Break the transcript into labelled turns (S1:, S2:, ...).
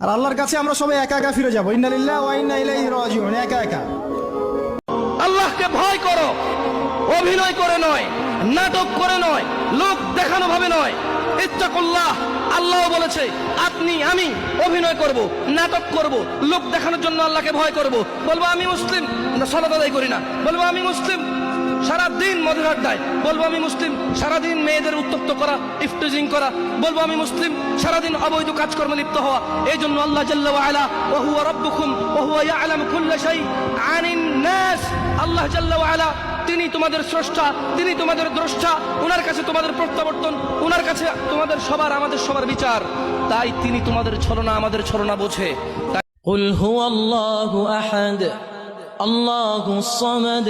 S1: আর আল্লাহর কাছে আমরা সবাই একা একা ফিরে যাব। একা একা।
S2: আল্লাহকে ভয় করো, অভিনয় করে নয়, নাটক করে নয়, লোক দেখানো ভাবে নয়। ইত্তাকুল্লাহ, আল্লাহ বলেছে, আপনি, আমি অভিনয় করব, নাটক করব, লোক দেখানোর জন্য আল্লাহকে ভয় করব। বলব, আমি মুসলিম, না সালাত আদায় করি না। বলব, আমি মুসলিম সারা দিন মদের আড্ডায় বলবো আমি মুসলিম সারাদিন মেয়েদের উত্তপ্ত করা ইফটিজিং করা বলবো আমি মুসলিম সারাদিন অবৈধ কাজকর্মে লিপ্ত হওয়া এই জন্য আল্লাহ জাল্লা ওয়া আলা ওয়া হুয়া রাব্বুকুম ওয়া হুয়া ইয়ালামু কুল্লা শাই আনিন নাস আল্লাহ জাল্লা ওয়া আলা তিনি তোমাদের স্রষ্টা তিনি তোমাদের দ্রষ্টা ওনার কাছে তোমাদের প্রত্যাবর্তন ওনার কাছে তোমাদের সবার আমাদের সবার বিচার তাই তিনি তোমাদের ছলনা আমাদের ছলনা বোঝে তাই
S3: قل هو الله احد الله الصمد